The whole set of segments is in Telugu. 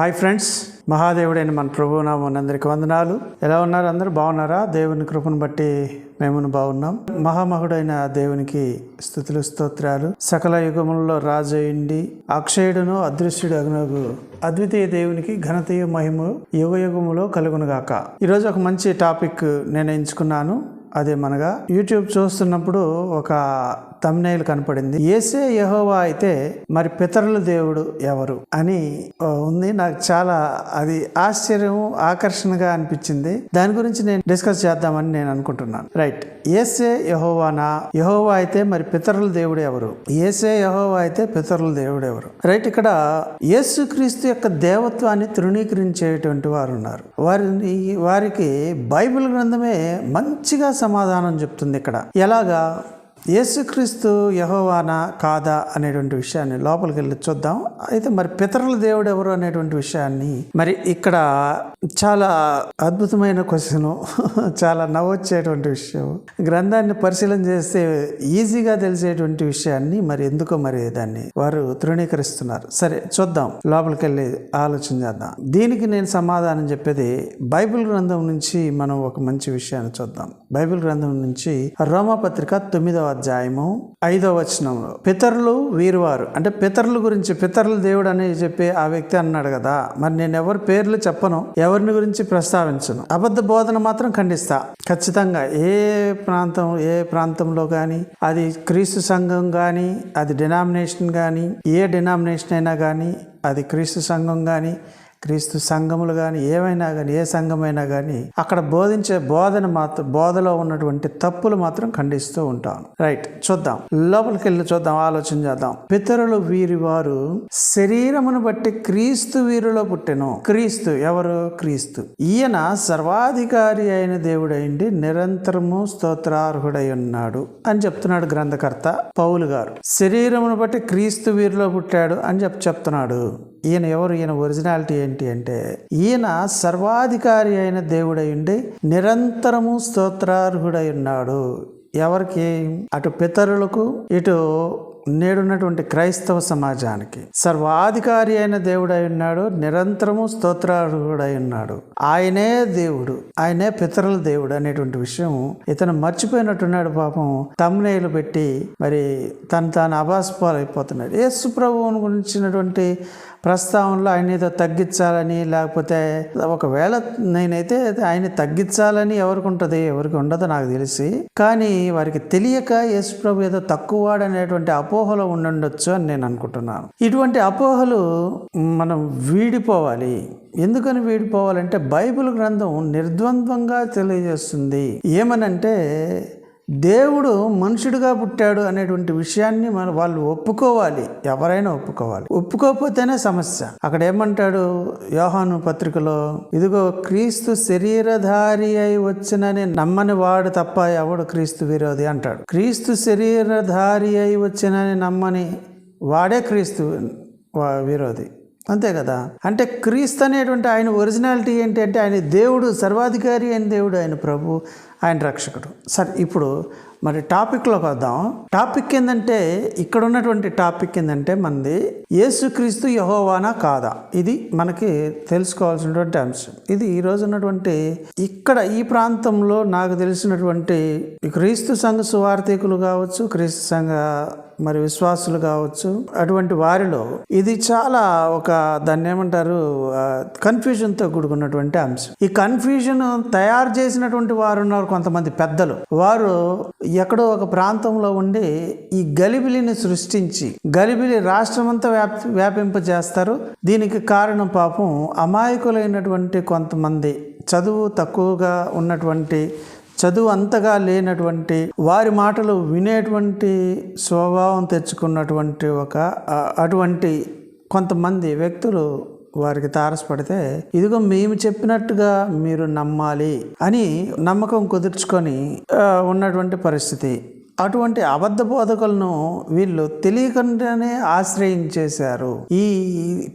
హాయ్ ఫ్రెండ్స్ మహాదేవుడైన మన ప్రభునామం అందరికి వందనాలు. ఎలా ఉన్నారు అందరూ? బాగున్నారా? దేవుని కృపను బట్టి మేమును బాగున్నాం. మహామహుడైన దేవునికి స్థుతులు స్తోత్రాలు. సకల యుగములలో రాజయుండి అక్షయుడును అదృశ్యుడు అగ్నగు అద్వితీయ దేవునికి ఘనతీయ మహిమ యుగ యుగములో కలుగునుగాక. ఈరోజు ఒక మంచి టాపిక్ నేను ఎంచుకున్నాను అదేమనగా యూట్యూబ్ చూస్తున్నప్పుడు ఒక తమ్నైల్ కనపడింది. ఏసే యహోవా అయితే మరి పితరుల దేవుడు ఎవరు అని ఉంది. నాకు చాలా అది ఆశ్చర్యం ఆకర్షణగా అనిపించింది. దాని గురించి నేను డిస్కస్ చేద్దామని నేను అనుకుంటున్నాను. రైట్. ఏసే యహోవానా? యహోవా అయితే మరి పితరుల దేవుడు ఎవరు? ఏసే యహోవా అయితే పితరుల దేవుడు ఎవరు? రైట్ ఇక్కడ యేసుక్రీస్తు యొక్క దేవత్వాన్ని తృణీకరించేటువంటి వారు ఉన్నారు. వారిని వారికి బైబిల్ గ్రంథమే మంచిగా సమాధానం చెప్తుంది ఇక్కడ. ఎలాగా? యేసుక్రీస్తు యహోవానా కాదా అనేటువంటి విషయాన్ని లోపలికి వెళ్ళి చూద్దాం. అయితే మరి పితరుల దేవుడు ఎవరు అనేటువంటి విషయాన్ని మరి ఇక్కడ చాలా అద్భుతమైన క్వశ్చన్ చాలా నవ్వొచ్చేటువంటి విషయం. గ్రంథాన్ని పరిశీలన చేస్తే ఈజీగా తెలిసేటువంటి విషయాన్ని మరి ఎందుకో మరి దాన్ని వారు తృణీకరిస్తున్నారు. సరే చూద్దాం. లోపలికి వెళ్ళి ఆలోచన చేద్దాం. దీనికి నేను సమాధానం చెప్పేది బైబిల్ గ్రంథం నుంచి మనం ఒక మంచి విషయాన్ని చూద్దాం. బైబిల్ గ్రంథం నుంచి రోమపత్రిక తొమ్మిదవ అధ్యాయము ఐదవ వచనంలో పితరులు వీరువారు అంటే పితరుల గురించి పితరులు దేవుడు అని చెప్పి ఆ వ్యక్తి అన్నాడు కదా. మరి నేను ఎవరి పేర్లు చెప్పను ఎవరిని గురించి ప్రస్తావించను? అబద్ధ బోధన మాత్రం ఖండిస్తా. ఖచ్చితంగా ఏ ప్రాంతం ఏ ప్రాంతంలో కానీ అది క్రీస్తు సంఘం కానీ అది డినామినేషన్ కానీ ఏ డినామినేషన్ అయినా కానీ అది క్రీస్తు సంఘం కానీ క్రీస్తు సంఘములు కానీ ఏమైనా కానీ ఏ సంఘమైనా కానీ అక్కడ బోధించే బోధన మాత్రం బోధలో ఉన్నటువంటి తప్పులు మాత్రం ఖండిస్తూ ఉంటాను రైట్ చూద్దాం. లోపలికి వెళ్ళి చూద్దాం ఆలోచన చేద్దాం. పితరులు వీరి వారు శరీరమును బట్టి క్రీస్తు వీరిలో పుట్టెను. క్రీస్తు ఎవరు? క్రీస్తు. ఈయన సర్వాధికారి అయిన దేవుడైండి నిరంతరము స్తోత్రార్హుడై ఉన్నాడు అని చెప్తున్నాడు గ్రంథకర్త పౌలు గారు. శరీరమును బట్టి క్రీస్తు వీరిలో పుట్టాడు అని చెప్పి చెప్తున్నాడు. ఈయన ఎవరు ఈయన ఒరిజినాలిటీ ఏంటి అంటే ఈయన సర్వాధికారి అయిన దేవుడై ఉండి నిరంతరము స్తోత్రార్హుడై ఉన్నాడు ఎవరికి? అటు పితరులకు ఇటు నేడున్నటువంటి క్రైస్తవ సమాజానికి. సర్వాధికారి అయిన దేవుడై ఉన్నాడు నిరంతరము స్తోత్రార్హుడై ఉన్నాడు ఆయనే దేవుడు ఆయనే పితరుల దేవుడు అనేటువంటి విషయం ఇతను మర్చిపోయినట్టున్నాడు పాపం. తమ్నేలు పెట్టి మరి తను తాను అభాస్పాలైపోతున్నాడు యేసు ప్రభువుని గురించినటువంటి ప్రస్తావనలో ఆయన ఏదో తగ్గించాలని లేకపోతే ఒకవేళ నేనైతే ఆయన తగ్గించాలని ఎవరికి ఉంటుంది ఎవరికి ఉండదో నాకు తెలిసి. కానీ వారికి తెలియక యేసు ప్రభు ఏదో తక్కువవాడనేటువంటి అపోహలో ఉండుండొచ్చు అని నేను అనుకుంటున్నాను. ఇటువంటి అపోహలు మనం వీడిపోవాలి. ఎందుకని వీడిపోవాలంటే బైబిల్ గ్రంథం నిర్ద్వంద్వంగా తెలియజేస్తుంది. ఏమనంటే దేవుడు మనుషుడిగా పుట్టాడు అనేటువంటి విషయాన్ని మన వాళ్ళు ఒప్పుకోవాలి. ఎవరైనా ఒప్పుకోవాలి. ఒప్పుకోకపోతేనే సమస్య. అక్కడ ఏమంటాడు యోహాను పత్రికలో ఇదిగో క్రీస్తు శరీరధారి అయి వచ్చినని నమ్మని వాడు తప్ప ఎవడు క్రీస్తు విరోధి? అంటాడు. క్రీస్తు శరీరధారి అయి వచ్చినని నమ్మని వాడే క్రీస్తు వా- విరోధి. అంతే కదా? అంటే క్రీస్తు అనేటువంటి ఆయన ఒరిజినాలిటీ ఏంటి అంటే ఆయన దేవుడు సర్వాధికారి అయిన దేవుడు ఆయన ప్రభు. ఆయన రక్షకుడు. సరే ఇప్పుడు మరి టాపిక్లోకి వద్దాం టాపిక్ ఏంటంటే ఇక్కడ ఉన్నటువంటి టాపిక్ ఏంటంటే మనది యేసుక్రీస్తు యహోవానా కాదా? ఇది మనకి తెలుసుకోవాల్సినటువంటి అంశం. ఇది ఈరోజు ఉన్నటువంటి ఇక్కడ ఈ ప్రాంతంలో నాకు తెలిసినటువంటి క్రీస్తు సంఘ సువార్థికులు కావచ్చు క్రీస్తు సంఘ మరి విశ్వాసులు కావచ్చు. అటువంటి వారిలో ఇది చాలా ఒక దాన్ని ఏమంటారు కన్ఫ్యూజన్తో కూడుకున్నటువంటి అంశం. ఈ కన్ఫ్యూజన్ తయారు చేసినటువంటి వారు ఉన్నారు కొంతమంది పెద్దలు. వారు ఎక్కడో ఒక ప్రాంతంలో ఉండి ఈ గలిబిలిని సృష్టించి గలిబిలి రాష్ట్రమంతా వ్యాప్ వ్యాపింపజేస్తారు. దీనికి కారణం పాపం అమాయకులైనటువంటి కొంతమంది చదువు తక్కువగా ఉన్నటువంటి చదువు అంతగా లేనటువంటి వారి మాటలు వినేటువంటి స్వభావం తెచ్చుకున్నటువంటి ఒక అటువంటి కొంతమంది వ్యక్తులు వారికి తారసపడితే ఇదిగో మేము చెప్పినట్టుగా మీరు నమ్మాలి అని నమ్మకం కుదుర్చుకొని ఉన్నటువంటి పరిస్థితి. అటువంటి అబద్ధ బోధకులను వీళ్ళు తెలియకుండానే ఆశ్రయించేశారు. ఈ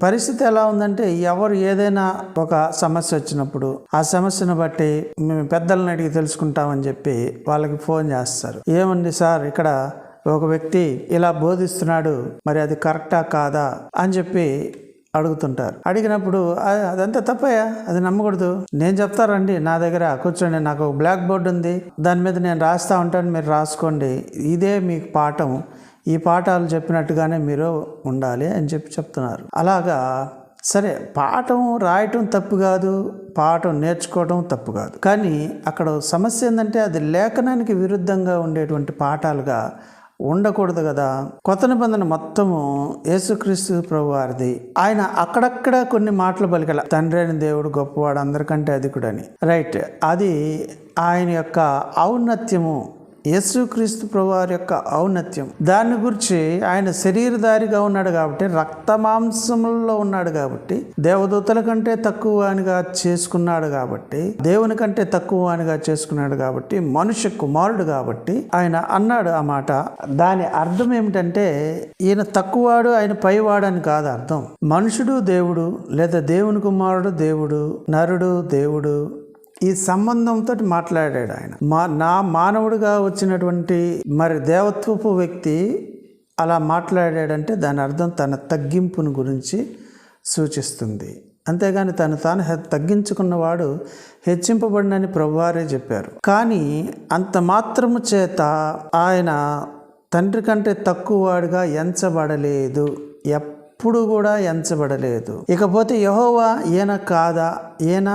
పరిస్థితి ఎలా ఉందంటే ఎవరు ఏదైనా ఒక సమస్య వచ్చినప్పుడు ఆ సమస్యను బట్టి మేము పెద్దలను అడిగి తెలుసుకుంటామని చెప్పి వాళ్ళకి ఫోన్ చేస్తారు. ఏమండి సార్ ఇక్కడ ఒక వ్యక్తి ఇలా బోధిస్తున్నాడు మరి అది కరెక్టా కాదా అని చెప్పి అడుగుతుంటారు. అడిగినప్పుడు అదంతా తప్పయ్యా అది నమ్మకూడదు. నేను చెప్తారండి నా దగ్గర కూర్చోండి నాకు ఒక బ్లాక్ బోర్డు ఉంది. దాని మీద నేను రాస్తా ఉంటాను మీరు రాసుకోండి. ఇదే మీకు పాఠం. ఈ పాఠాలు చెప్పినట్టుగానే మీరు ఉండాలి అని చెప్పి చెప్తున్నారు. అలాగా సరే పాఠం రాయటం తప్పు కాదు పాఠం నేర్చుకోవటం తప్పు కాదు. కానీ అక్కడ సమస్య ఏంటంటే అది లేఖనానికి విరుద్ధంగా ఉండేటువంటి పాఠాలుగా ఉండకూడదు కదా. కొత్త నిబంధన మొత్తము యేసుక్రీస్తు ప్రభు వారిది ఆయన అక్కడక్కడ కొన్ని మాటలు పలికల. తండ్రి అయిన దేవుడు గొప్పవాడు అందరికంటే అధికుడని. రైట్. అది ఆయన యొక్క ఔన్నత్యము. యేసుక్రీస్తు ప్రభువారి యొక్క ఔన్నత్యం. దాని గురించి ఆయన శరీరధారిగా ఉన్నాడు కాబట్టి రక్త మాంసములలో ఉన్నాడు కాబట్టి దేవదూతల కంటే తక్కువ అనిగా చేసుకున్నాడు కాబట్టి దేవుని కంటే తక్కువ అనిగా చేసుకున్నాడు కాబట్టి మనుష్య కుమారుడు కాబట్టి ఆయన అన్నాడు ఆ మాట. దాని అర్థం ఏమిటంటే ఈయన తక్కువవాడు ఆయన పైవాడు అని కాదు అర్థం. మనుషుడు దేవుడు లేదా దేవుని కుమారుడు దేవుడు నరుడు దేవుడు ఈ సంబంధంతో మాట్లాడాడు ఆయన. మా నా మానవుడిగా వచ్చినటువంటి మరి దేవత్వపు వ్యక్తి అలా మాట్లాడాడంటే దాని అర్థం తన తగ్గింపును గురించి సూచిస్తుంది. అంతేగాని తను తాను హె- తగ్గించుకున్నవాడు హెచ్చింపబడినని ప్రభువారే చెప్పారు. కానీ అంత మాత్రము చేత ఆయన తండ్రి కంటే తక్కువ వాడుగా ఎంచబడలేదు. ఎప్పుడు కూడా ఎంచబడలేదు. ఇకపోతే యహోవా ఈయన కాదా? ఈయన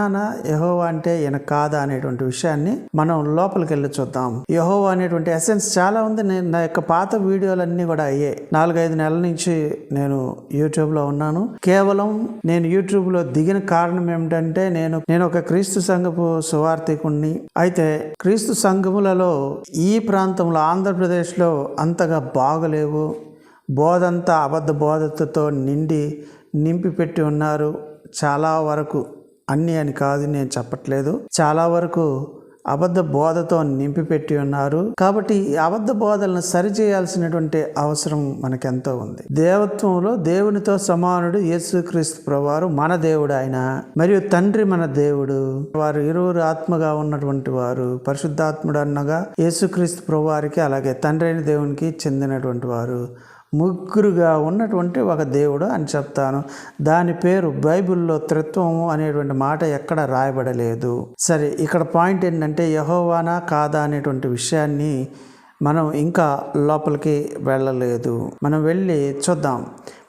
యహోవా అంటే ఈయన కాదా అనేటువంటి విషయాన్ని మనం లోపలికి వెళ్ళి చూద్దాం. యహోవా అనేటువంటి ఎసెన్స్ చాలా ఉంది. నేను నా యొక్క పాత వీడియోలన్నీ కూడా అయ్యాయి నాలుగైదు నెలల నుంచి నేను యూట్యూబ్లో ఉన్నాను. కేవలం నేను యూట్యూబ్లో దిగిన కారణం ఏమిటంటే నేను నేను ఒక క్రీస్తు సంఘపు సువార్థికుణ్ణి. అయితే క్రీస్తు సంఘములలో ఈ ప్రాంతంలో ఆంధ్రప్రదేశ్లో అంతగా బాగలేవు. బోధంతా అబద్ధ బోధతతో నిండి నింపి పెట్టి ఉన్నారు. చాలా వరకు అన్ని అని కాదు నేను చెప్పట్లేదు. చాలా వరకు అబద్ధ బోధతో నింపి పెట్టి ఉన్నారు. కాబట్టి ఈ అబద్ధ బోధలను సరిచేయాల్సినటువంటి అవసరం మనకెంతో ఉంది. దేవత్వంలో దేవునితో సమానుడు యేసుక్రీస్తు ప్రభువారు మన దేవుడు ఆయన మరియు తండ్రి మన దేవుడు. వారు ఇరువురు ఆత్మగా ఉన్నటువంటి వారు పరిశుద్ధాత్ముడు అన్నగా యేసుక్రీస్తు ప్రభువారికి అలాగే తండ్రి అయిన దేవునికి చెందినటువంటి వారు. ముగ్గురుగా ఉన్నటువంటి ఒక దేవుడు అని చెప్తాను. దాని పేరు బైబిల్లో త్రిత్వము అనేటువంటి మాట ఎక్కడ రాయబడలేదు. సరే ఇక్కడ పాయింట్ ఏంటంటే యహోవానా కాదా అనేటువంటి విషయాన్ని మనం ఇంకా లోపలికి వెళ్ళలేదు. మనం వెళ్ళి చూద్దాం.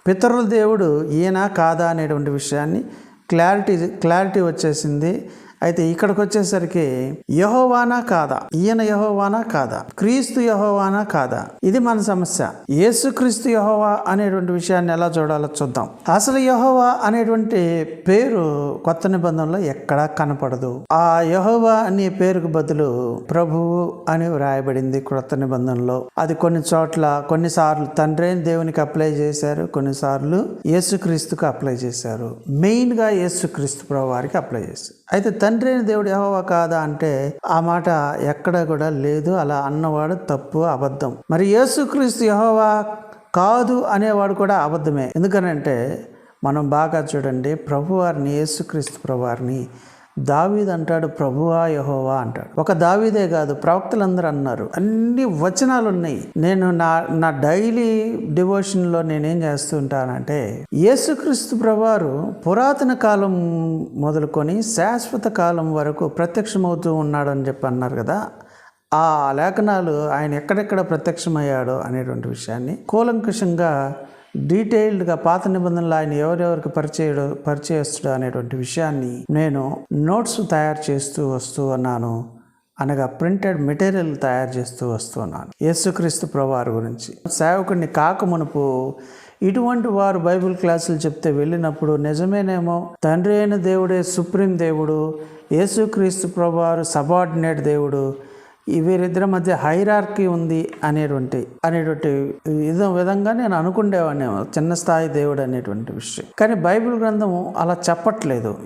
పితరుల దేవుడు ఈయన కాదా అనేటువంటి విషయాన్ని క్లారిటీ క్లారిటీ వచ్చేసింది. అయితే ఇక్కడికి వచ్చేసరికి యహోవానా కాదా? ఈయన యహోవానా కాదా? క్రీస్తు యహోవానా కాదా? ఇది మన సమస్య. యేసుక్రీస్తు యహోవా అనేటువంటి విషయాన్ని ఎలా చూడాలో చూద్దాం. అసలు యహోవా అనేటువంటి పేరు కొత్త నిబంధనలో ఎక్కడా కనపడదు. ఆ యహోవా అనే పేరుకు బదులు ప్రభువు అని వ్రాయబడింది క్రొత్త నిబంధనలో. అది కొన్ని చోట్ల కొన్నిసార్లు తండ్రి దేవునికి అప్లై చేశారు కొన్నిసార్లు యేసుక్రీస్తుకు అప్లై చేశారు. మెయిన్గా యేసుక్రీస్తు ప్రభు వారికి అప్లై చేశారు. అయితే తండ్రి అయిన దేవుడు యెహోవా కాదా అంటే ఆ మాట ఎక్కడ కూడా లేదు. అలా అన్నవాడు తప్పు అబద్ధం. మరి యేసుక్రీస్తు యహోవా కాదు అనేవాడు కూడా అబద్ధమే. ఎందుకనంటే మనం బాగా చూడండి ప్రభువారిని యేసుక్రీస్తు ప్రభువారిని దావీద్ అంటాడు ప్రభువా యహోవా అంటాడు. ఒక దావీదే కాదు ప్రవక్తలందరూ అన్నారు. అన్ని వచనాలు ఉన్నాయి నేను నా నా డైలీ డివోషన్లో నేనేం చేస్తుంటానంటే యేసుక్రీస్తు ప్రభువారు పురాతన కాలం మొదలుకొని శాశ్వత కాలం వరకు ప్రత్యక్షమవుతూ ఉన్నాడని చెప్పి అన్నారు కదా. ఆ లేఖనాలు ఆయన ఎక్కడెక్కడ ప్రత్యక్షమయ్యాడో అనేటువంటి విషయాన్ని కూలంకుషంగా డీటెయిల్డ్గా పాత నిబంధనలు ఆయన ఎవరెవరికి పరిచయడు పరిచయస్తుడు అనేటువంటి విషయాన్ని నేను నోట్స్ తయారు చేస్తూ వస్తూ ఉన్నాను. అనగా ప్రింటెడ్ మెటీరియల్ తయారు చేస్తూ వస్తున్నాను యేసుక్రీస్తు ప్రభువారి గురించి. సేవకుడిని కాకమునుపు ఇటువంటి వారు బైబిల్ క్లాసులు చెప్తే వెళ్ళినప్పుడు నిజమేనేమో? తండ్రి అయిన దేవుడే సుప్రీం దేవుడు యేసుక్రీస్తు ప్రభువారు సబార్డినేట్ దేవుడు వీరిద్దరి మధ్య హైరార్కీ ఉంది అనేటువంటి అనేటువంటి ఇదో విధంగా నేను అనుకుండేవాడిని చిన్న స్థాయి దేవుడు అనేటువంటి విషయం. కానీ బైబిల్ గ్రంథము అలా చెప్పట్లేదు.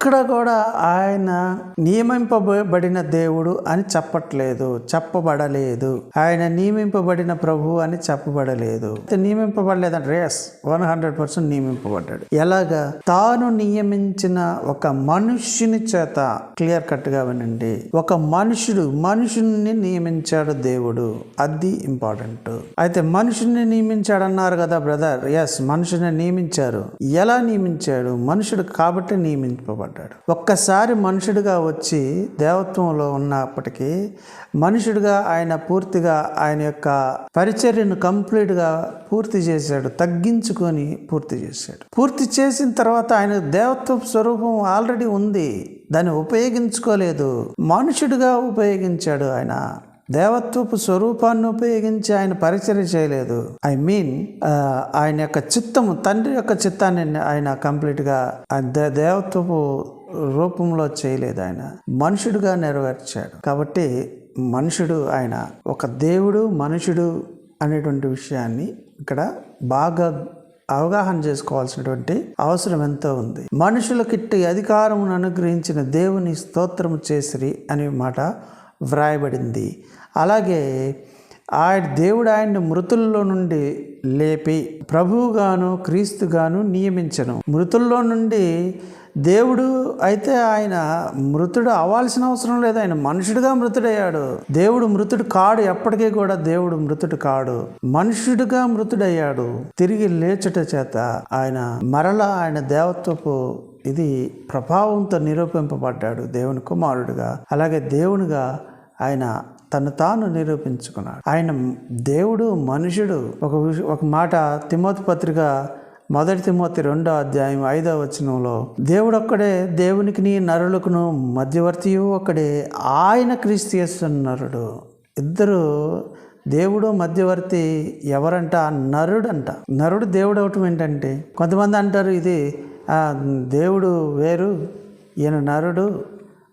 ఎక్కడ కూడా ఆయన నియమింపబడిన దేవుడు అని చెప్పట్లేదు చెప్పబడలేదు. ఆయన నియమింపబడిన ప్రభు అని చెప్పబడలేదు. అయితే నియమింపబడలేదంటే. రేస్ వన్ హండ్రెడ్ పర్సెంట్ నియమింపబడ్డాడు. ఎలాగా? తాను నియమించిన ఒక మనుష్యుని చేత క్లియర్ కట్గా వినండి. ఒక మనుషుడు మనుషుని నియమించాడు దేవుడు. అది ఇంపార్టెంట్. అయితే మనుషుని నియమించాడు అన్నారు కదా బ్రదర్. ఎస్ మనుషుని నియమించారు. ఎలా నియమించాడు? మనుషుడు కాబట్టి నియమింపబడ్డాడు. ఒక్కసారి మనుషుడిగా వచ్చి దేవత్వంలో ఉన్నప్పటికీ మనుషుడిగా ఆయన పూర్తిగా ఆయన యొక్క పరిచర్యను కంప్లీట్గా పూర్తి చేశాడు తగ్గించుకొని పూర్తి చేశాడు. పూర్తి చేసిన తర్వాత ఆయన దేవత్వ స్వరూపం ఆల్రెడీ ఉంది. దాన్ని ఉపయోగించుకోలేదు. మనుషుడిగా ఉపయోగించాడు ఆయన. దేవత్వపు స్వరూపాన్ని ఉపయోగించి ఆయన పరిచయం చేయలేదు. ఐ మీన్ ఆయన యొక్క చిత్తము తండ్రి యొక్క చిత్తాన్ని ఆయన కంప్లీట్గా దేవత్వపు రూపంలో చేయలేదు ఆయన. మనుషుడుగా నెరవేర్చాడు. కాబట్టి మనుషుడు ఆయన ఒక దేవుడు మనుషుడు అనేటువంటి విషయాన్ని ఇక్కడ బాగా అవగాహన చేసుకోవాల్సినటువంటి అవసరం ఎంతో ఉంది. మనుషులకిట్టి అధికారమును అనుగ్రహించిన దేవుని స్తోత్రము చేసిరి అనే మాట వ్రాయబడింది. అలాగే ఆయన దేవుడు ఆయన్ని మృతుల్లో నుండి లేపి ప్రభువుగాను క్రీస్తుగాను నియమించను. మృతుల్లో నుండి దేవుడు అయితే ఆయన మృతుడు అవ్వాల్సిన అవసరం లేదు. ఆయన మనుషుడిగా మృతుడయ్యాడు. దేవుడు మృతుడు కాడు. ఎప్పటికీ కూడా దేవుడు మృతుడు కాడు. మనుషుడిగా మృతుడయ్యాడు. తిరిగి లేచుట చేత ఆయన మరలా ఆయన దేవత్వపు ఇది ప్రభావంతో నిరూపింపబడ్డాడు దేవుని కుమారుడుగా. అలాగే దేవునిగా ఆయన తను తాను నిరూపించుకున్నాడు. ఆయన దేవుడు మనుషుడు. ఒక ఒక మాట తిమోతి పత్రిక మొదటి తిమోతి రెండో అధ్యాయం ఐదో వచనంలో దేవుడు ఒక్కడే దేవునికి నీ నరులకును మధ్యవర్తియు ఒక్కడే. ఆయన క్రీస్తు నరుడు. ఇద్దరు దేవుడు మధ్యవర్తి ఎవరంట? నరుడంట. నరుడు దేవుడు అవటం ఏంటంటే కొంతమంది అంటారు ఇది దేవుడు వేరు ఈయన నరుడు.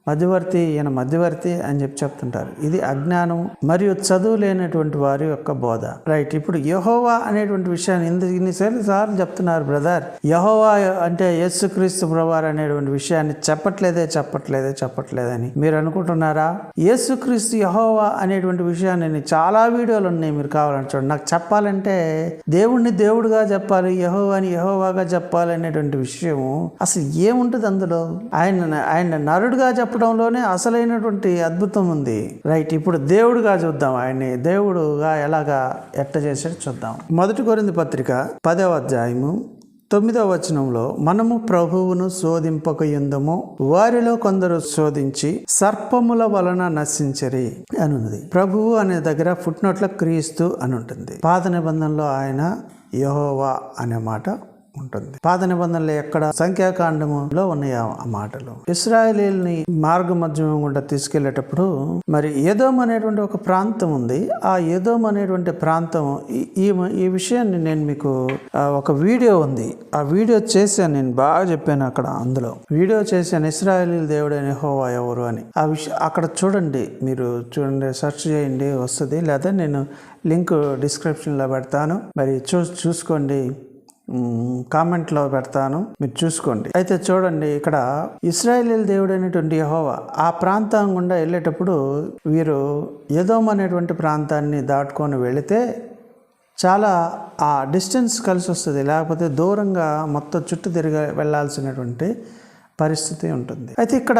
మధ్యవర్తి ఈయన మధ్యవర్తి అని చెప్పి చెప్తుంటారు. ఇది అజ్ఞానం మరియు చదువు లేనటువంటి వారి యొక్క బోధ. రైట్. ఇప్పుడు యహోవా అనేటువంటి విషయాన్ని ఇంత ఇన్నిసార్లు సార్లు చెప్తున్నారు బ్రదర్. యహోవా అంటే యేసుక్రీస్తు ప్రభువారు అనేటువంటి విషయాన్ని చెప్పట్లేదే చెప్పట్లేదే చెప్పట్లేదని మీరు అనుకుంటున్నారా? యేసుక్రీస్తు యహోవా అనేటువంటి విషయాన్ని నేను చాలా వీడియోలు ఉన్నాయి మీరు కావాలని చూడండి. నాకు చెప్పాలంటే దేవుణ్ణి దేవుడుగా చెప్పాలి యహోవాని యహోవాగా చెప్పాలి అనేటువంటి విషయము అసలు ఏముంటుంది అందులో? ఆయన ఆయన నరుడుగా చెప్ప చెప్పడంలోనే అసలైనటువంటి అద్భుతం ఉంది. రైట్ ఇప్పుడు దేవుడుగా చూద్దాం ఆయన్ని. దేవుడుగా ఎలాగా ఎట్ట చేసాడు చూద్దాం. మొదటి కొరింది పత్రిక పదవ అధ్యాయము తొమ్మిదవ వచనంలో మనము ప్రభువును శోధింపక ఎందుము వారిలో కొందరు శోధించి సర్పముల వలన నశించరి అని ఉంది ప్రభువు అనే దగ్గర ఫుట్నోట్ల క్రీస్తు అని ఉంటుంది పాత నిబంధనలో ఆయన యహోవా అనే మాట ఉంటుంది పాత నిబంధనలు ఎక్కడ సంఖ్యాకాండములో ఉన్నాయి ఆ మాటలు. ఇస్రాయేలీల్ని మార్గ మధ్యమం గుండా తీసుకెళ్ళేటప్పుడు మరి ఏదోమ్ అనేటువంటి ఒక ప్రాంతం ఉంది. ఆ ఏదోమ్ అనేటువంటి ప్రాంతం ఈ- ఈ ఈ విషయాన్ని నేను మీకు ఒక వీడియో ఉంది. ఆ వీడియో చేశాను నేను బాగా చెప్పాను అక్కడ అందులో. వీడియో చేశాను ఇస్రాయేలీ దేవుడైన హోవా ఎవరు అని. ఆ విషయం అక్కడ చూడండి మీరు చూడండి సెర్చ్ చేయండి వస్తుంది. లేదా నేను లింక్ డిస్క్రిప్షన్లో పెడతాను. మరి చూ చూసుకోండి. కామెంట్లో పెడతాను. మీరు చూసుకోండి. అయితే చూడండి ఇక్కడ ఇస్రాయేలీల దేవుడు అనేటువంటి యహోవా ఆ ప్రాంతం గుండా వెళ్ళేటప్పుడు వీరు ఏదో అనేటువంటి ప్రాంతాన్ని దాటుకొని వెళితే చాలా ఆ డిస్టెన్స్ కలిసి వస్తుంది. లేకపోతే దూరంగా మొత్తం చుట్టూ తిరిగి వెళ్ళాల్సినటువంటి పరిస్థితి ఉంటుంది. అయితే ఇక్కడ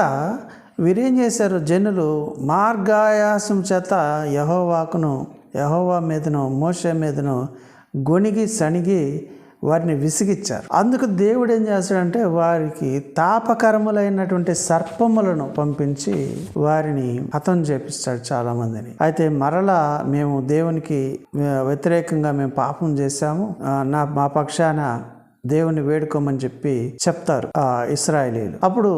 వీరేం చేశారు? జనులు మార్గాయాసం చేత యహోవాకును యహోవా మీదను మోషే మీదను గొణిగి సణిగి వారిని విసిగిచ్చారు. అందుకు దేవుడు ఏం చేస్తాడంటే వారికి తాపకరములైనటువంటి సర్పములను పంపించి వారిని హతం చేపిస్తాడు చాలా మందిని అయితే మరలా మేము దేవునికి వ్యతిరేకంగా మేము పాపం చేశాము. నా మా పక్షాన దేవుని వేడుకోమని చెప్పి చెప్తారు ఆ ఇస్రాయలీలు. అప్పుడు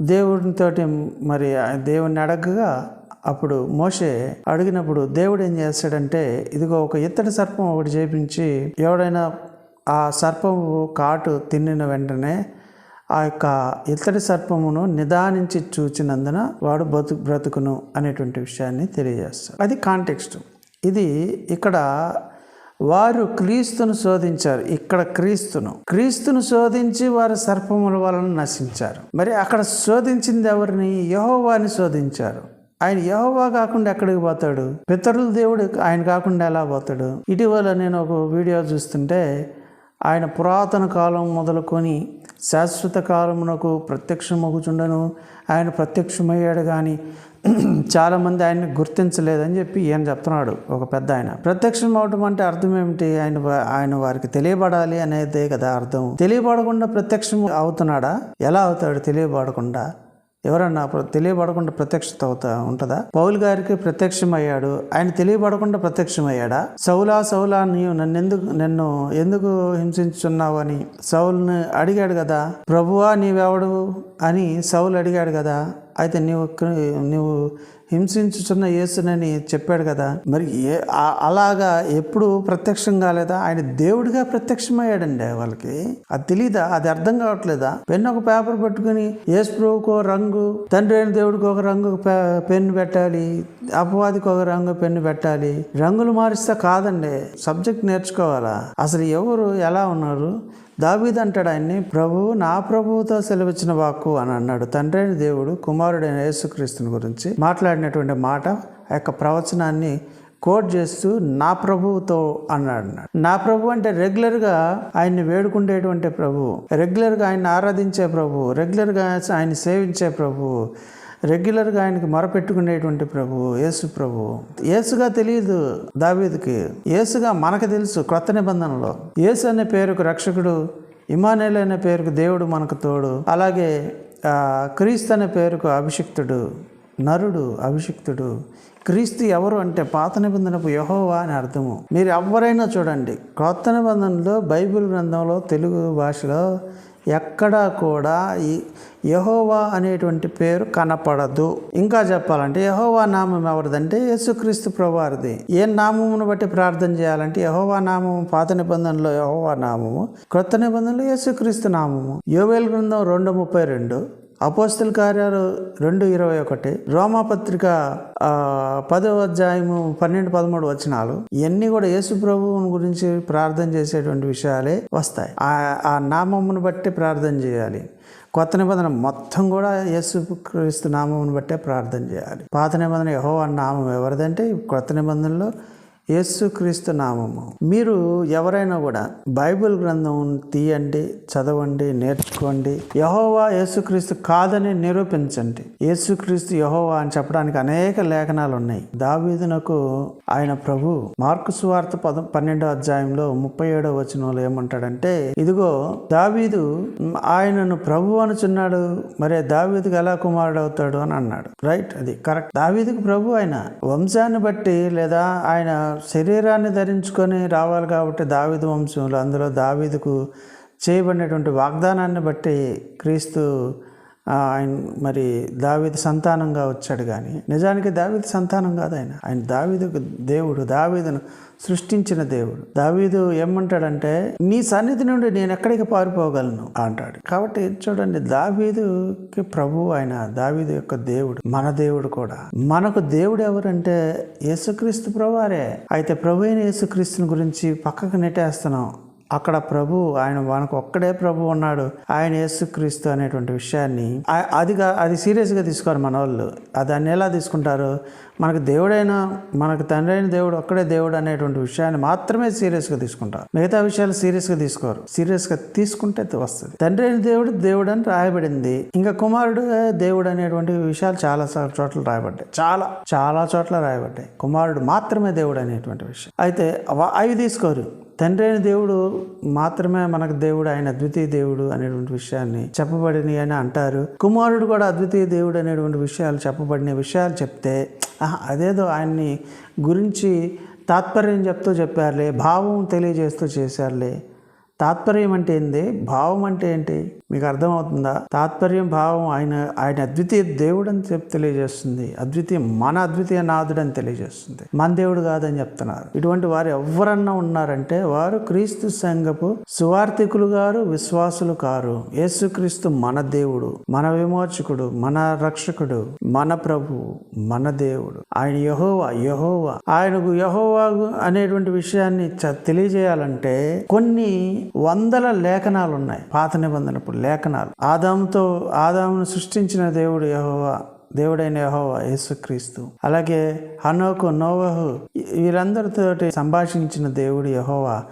దేవునితోటి మరి దేవుని అడగగా అప్పుడు మోషే అడిగినప్పుడు దేవుడు ఏం చేస్తాడంటే ఇదిగో ఒక ఇత్తడి సర్పం ఒకటి చేపించి ఎవడైనా ఆ సర్పము కాటు తిన్నిన వెంటనే ఆ యొక్క ఇతడి సర్పమును నిదానించి చూచినందున వాడు బతు బ్రతుకును అనేటువంటి విషయాన్ని తెలియజేస్తాడు అది కాంటెక్స్ట్. ఇది ఇక్కడ వారు క్రీస్తును శోధించారు. ఇక్కడ క్రీస్తును. క్రీస్తును శోధించి వారు సర్పముల వలన నశించారు. మరి అక్కడ శోధించింది ఎవరిని? యహోవాని శోధించారు. ఆయన యహోవా కాకుండా ఎక్కడికి పోతాడు? పితరుల దేవుడు ఆయన కాకుండా ఎలా పోతాడు? ఇటీవల నేను ఒక వీడియో చూస్తుంటే ఆయన పురాతన కాలం మొదలుకొని శాశ్వత కాలమునకు ప్రత్యక్షమగుచుండను. ఆయన ప్రత్యక్షమయ్యాడు కానీ చాలామంది ఆయన్ని గుర్తించలేదని చెప్పి ఈయన చెప్తున్నాడు ఒక పెద్ద ఆయన. ప్రత్యక్షం అవటం అంటే అర్థం ఏమిటి ఆయన ఆయన వారికి తెలియబడాలి అనేదే కదా అర్థం. తెలియబడకుండా ప్రత్యక్షం అవుతున్నాడా? ఎలా అవుతాడు తెలియబడకుండా? ఎవరన్నా తెలియబడకుండా ప్రత్యక్షత అవుతా ఉంటుందా? పౌల్ గారికి ప్రత్యక్షమయ్యాడు. ఆయన తెలియబడకుండా ప్రత్యక్షం అయ్యాడా సౌలా సౌలా నీవు నన్ను ఎందుకు నన్ను ఎందుకు హింసించున్నావు అని సౌల్ని అడిగాడు కదా. ప్రభువా నీవెవడు? అని సౌలు అడిగాడు కదా అయితే నీవు నువ్వు హింసించుచున్న యేసునని చెప్పాడు కదా మరి ఏ అలాగా ఎప్పుడు ప్రత్యక్షం కాలేదా? ఆయన దేవుడిగా ప్రత్యక్షమయ్యాడండి వాళ్ళకి. అది తెలీదా? అది అర్థం కావట్లేదా? పెన్ ఒక పేపర్ పట్టుకుని యేసు ఒక రంగు తండ్రి అయిన దేవుడికి ఒక రంగు పెన్ను పెట్టాలి అపవాదికి ఒక రంగు పెన్ను పెట్టాలి రంగులు మారిస్తే కాదండి సబ్జెక్ట్ నేర్చుకోవాలా? అసలు ఎవరు ఎలా ఉన్నారు? దావీద్ అంటాడు ఆయన్ని ప్రభువు నా ప్రభువుతో సెలవిచ్చిన వాక్కు అని అన్నాడు. తండ్రి అయిన దేవుడు కుమారుడైన యేసుక్రీస్తుని గురించి మాట్లాడినటువంటి మాట ఆ యొక్క ప్రవచనాన్ని కోట్ చేస్తూ నా ప్రభువుతో అన్నాడు. నా ప్రభు అంటే రెగ్యులర్గా ఆయన్ని వేడుకుండేటువంటి ప్రభు రెగ్యులర్గా ఆయన్ని ఆరాధించే ప్రభు రెగ్యులర్గా ఆయన్ని సేవించే ప్రభు రెగ్యులర్గా ఆయనకి మొరపెట్టుకునేటువంటి ప్రభు యేసు ప్రభు. యేసుగా తెలియదు దావీదుకి. యేసుగా మనకు తెలుసు క్రొత్త నిబంధనలో. యేసు అనే పేరుకు రక్షకుడు ఇమానేల్ అనే పేరుకు దేవుడు మనకు తోడు. అలాగే క్రీస్తు అనే పేరుకు అభిషిక్తుడు నరుడు అభిషిక్తుడు. క్రీస్తు ఎవరు అంటే పాత నిబంధనకు యహోవా అని అర్థము. మీరు ఎవరైనా చూడండి క్రొత్త నిబంధనలో బైబిల్ గ్రంథంలో తెలుగు భాషలో ఎక్కడా కూడా ఈ యహోవా అనేటువంటి పేరు కనపడదు. ఇంకా చెప్పాలంటే యహోవా నామం ఎవరిదంటే యేసుక్రీస్తు ప్రభువారిది. ఏ నామమును బట్టి ప్రార్థన చేయాలంటే యహోవా నామము పాత నిబంధనలో యహోవా నామము క్రొత్త నిబంధనలో యేసుక్రీస్తు నామము. యోవేల్ గ్రంథం రెండు ముప్పై రెండు. అపోస్తల కార్యాలు రెండు ఇరవై ఒకటి రోమాపత్రిక పదో అధ్యాయము పన్నెండు పదమూడు వచనాలు. ఇవన్నీ కూడా యేసు ప్రభువుని గురించి ప్రార్థన చేసేటువంటి విషయాలే వస్తాయి. ఆ ఆ నామమును బట్టి ప్రార్థన చేయాలి. కొత్త నిబంధన మొత్తం కూడా యేసు క్రీస్తు నామమును బట్టే ప్రార్థన చేయాలి. పాత నిబంధన యహో నామం ఎవరిదంటే కొత్త నిబంధనలో యేసుక్రీస్తు నామము. మీరు ఎవరైనా కూడా బైబిల్ గ్రంథం తీయండి చదవండి నేర్చుకోండి. యహోవా యేసుక్రీస్తు కాదని నిరూపించండి. యేసుక్రీస్తు యహోవా అని చెప్పడానికి అనేక లేఖనాలు ఉన్నాయి దావీదునకు ఆయన ప్రభు మార్కు సువార్త పద పన్నెండో అధ్యాయంలో ముప్పై ఏడో వచనంలో ఏమంటాడంటే ఇదిగో దావీదు ఆయనను ప్రభు అనుచున్నాడు. మరే దావీదుకు ఎలా కుమారుడు అవుతాడు అని అన్నాడు. రైట్ అది కరెక్ట్. దావీదుకు ప్రభు ఆయన వంశాన్ని బట్టి లేదా ఆయన శరీరాన్ని ధరించుకొని రావాలి కాబట్టి దావిదు వంశంలో అందులో దావీదుకు చేయబడినటువంటి వాగ్దానాన్ని బట్టి క్రీస్తు ఆయన మరి దావీదు సంతానంగా వచ్చాడు కానీ. నిజానికి దావీదు సంతానం కాదు ఆయన. ఆయన దావీదుకు దేవుడు దావీదును సృష్టించిన దేవుడు. దావీదు ఏమంటాడంటే నీ సన్నిధి నుండి నేను ఎక్కడికి పారిపోగలను? అంటాడు. కాబట్టి చూడండి దావీదుకి ప్రభు ఆయన దావీదు యొక్క దేవుడు మన దేవుడు కూడా. మనకు దేవుడు ఎవరంటే యేసుక్రీస్తు ప్రభువారే. అయితే ప్రభు అయిన యేసుక్రీస్తుని గురించి పక్కకు నెట్టేస్తున్నాం. అక్కడ ప్రభు ఆయన మనకు ఒక్కడే ప్రభు ఉన్నాడు. ఆయన యేసుక్రీస్తు అనేటువంటి విషయాన్ని అదిగా అది సీరియస్గా తీసుకోరు మన వాళ్ళు దాన్ని ఎలా తీసుకుంటారు? మనకు దేవుడైన మనకు తండ్రి అయిన దేవుడు ఒక్కడే దేవుడు అనేటువంటి విషయాన్ని మాత్రమే సీరియస్గా తీసుకుంటారు. మిగతా విషయాలు సీరియస్గా తీసుకోరు. సీరియస్గా తీసుకుంటే వస్తుంది. తండ్రి అయిన దేవుడు దేవుడు అని రాయబడింది. ఇంకా కుమారుడు దేవుడు అనేటువంటి విషయాలు చాలా చోట్ల రాయబడ్డాయి. చాలా చాలా చోట్ల రాయబడ్డాయి. కుమారుడు మాత్రమే దేవుడు అనేటువంటి విషయం. అయితే అవి తీసుకోరు. తండ్రి అయిన దేవుడు మాత్రమే మనకు దేవుడు ఆయన అద్వితీయ దేవుడు అనేటువంటి విషయాన్ని చెప్పబడినవి అని అంటారు. కుమారుడు కూడా అద్వితీయ దేవుడు అనేటువంటి విషయాలు చెప్పబడిన విషయాలు చెప్తే అదేదో ఆయన్ని గురించి తాత్పర్యం చెప్తూ చెప్పారులే భావం తెలియజేస్తూ చేశారులే. తాత్పర్యం అంటే ఏంది? భావం అంటే ఏంటి? మీకు అర్థమవుతుందా? తాత్పర్యం భావం ఆయన ఆయన అద్వితీయ దేవుడు అని చెప్పి తెలియజేస్తుంది. అద్వితీయ మన అద్వితీయ నాథుడు అని తెలియజేస్తుంది. మన దేవుడు కాదని చెప్తున్నారు. ఇటువంటి వారు ఎవరన్నా ఉన్నారంటే వారు క్రీస్తు సంఘపు సువార్థికులు గారు విశ్వాసులు కారు. యేసుక్రీస్తు మన దేవుడు మన విమోచకుడు మన రక్షకుడు మన ప్రభు మన దేవుడు. ఆయన యహోవా యహోవా. ఆయనకు యహోవా అనేటువంటి విషయాన్ని చ- తెలియజేయాలంటే కొన్ని వందల లేఖనాలు ఉన్నాయి పాత నిబంధనప్పుడు లేఖనాలు. ఆదాముతో ఆదామును సృష్టించిన దేవుడు యహోవా దేవుడైన యహోవా యేసుక్రీస్తు. అలాగే హనోకు నోవహు వీరందరితోటి సంభాషించిన దేవుడు యహోవా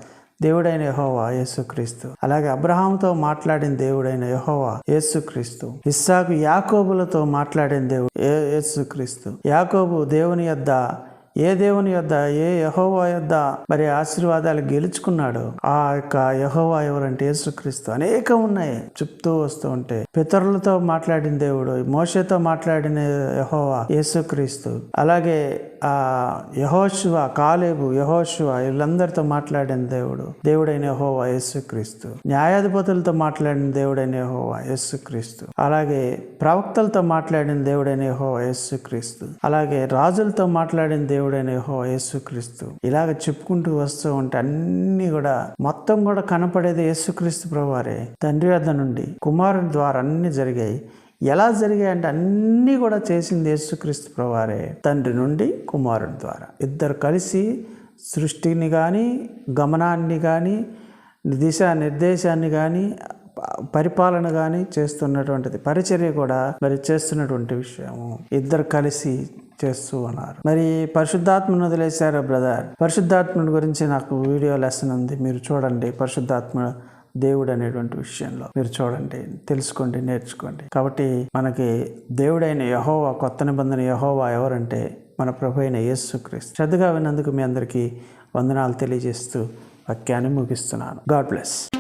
దేవుడైన యహోవా యేసుక్రీస్తు. అలాగే అబ్రహాంతో మాట్లాడిన దేవుడైన యహోవా యేసుక్రీస్తు. ఇస్సాకు యాకోబులతో మాట్లాడిన దేవుడు యేసుక్రీస్తు. యాకోబు దేవుని యొద్ద ఏ దేవుని యొద్ద ఏ యహోవా యొద్ద మరి ఆశీర్వాదాలు గెలుచుకున్నాడు ఆ యొక్క యహోవా ఎవరంటే యేసుక్రీస్తు. అనేకం ఉన్నాయి చెప్తూ వస్తూ ఉంటే. పితరులతో మాట్లాడిన దేవుడు మోషతో మాట్లాడిన యహోవా యేసుక్రీస్తు. అలాగే ఆ యహోశివ కాలేబు యహోశివ వీళ్ళందరితో మాట్లాడిన దేవుడు దేవుడైన యహోవా యేసుక్రీస్తు. న్యాయాధిపతులతో మాట్లాడిన దేవుడైన యహోవా యేసుక్రీస్తు. అలాగే ప్రవక్తలతో మాట్లాడిన దేవుడైన యహోవా యేసుక్రీస్తు. అలాగే రాజులతో మాట్లాడిన దేవుడు దేవుడైన యహో యేసుక్రీస్తు. ఇలాగ చెప్పుకుంటూ వస్తూ ఉంటే అన్ని కూడా మొత్తం కూడా కనపడేది యేసుక్రీస్తు ప్రభువారే. తండ్రి వద్ద నుండి కుమారుని ద్వారా అన్ని జరిగాయి. ఎలా జరిగాయి అంటే అన్నీ కూడా చేసింది యేసుక్రీస్తు ప్రభువారే. తండ్రి నుండి కుమారుడి ద్వారా. ఇద్దరు కలిసి సృష్టిని కానీ గమనాన్ని కానీ దిశా నిర్దేశాన్ని కానీ పరిపాలన కానీ చేస్తున్నటువంటిది పరిచర్య కూడా మరి చేస్తున్నటువంటి విషయము. ఇద్దరు కలిసి చేస్తూ ఉన్నారు. మరి పరిశుద్ధాత్మను వదిలేశారు బ్రదర్? పరిశుద్ధాత్మని గురించి నాకు వీడియో లెసన్ ఉంది. మీరు చూడండి పరిశుద్ధాత్మ దేవుడు అనేటువంటి విషయంలో. మీరు చూడండి తెలుసుకోండి నేర్చుకోండి. కాబట్టి మనకి దేవుడైన యహోవా కొత్త నిబంధన యహోవా ఎవరంటే మన ప్రభు అయిన యేసుక్రీస్తు శ్రద్ధగా విన్నందుకు మీ అందరికీ వందనాలు తెలియజేస్తూ వాక్యాన్ని ముగిస్తున్నాను. God bless.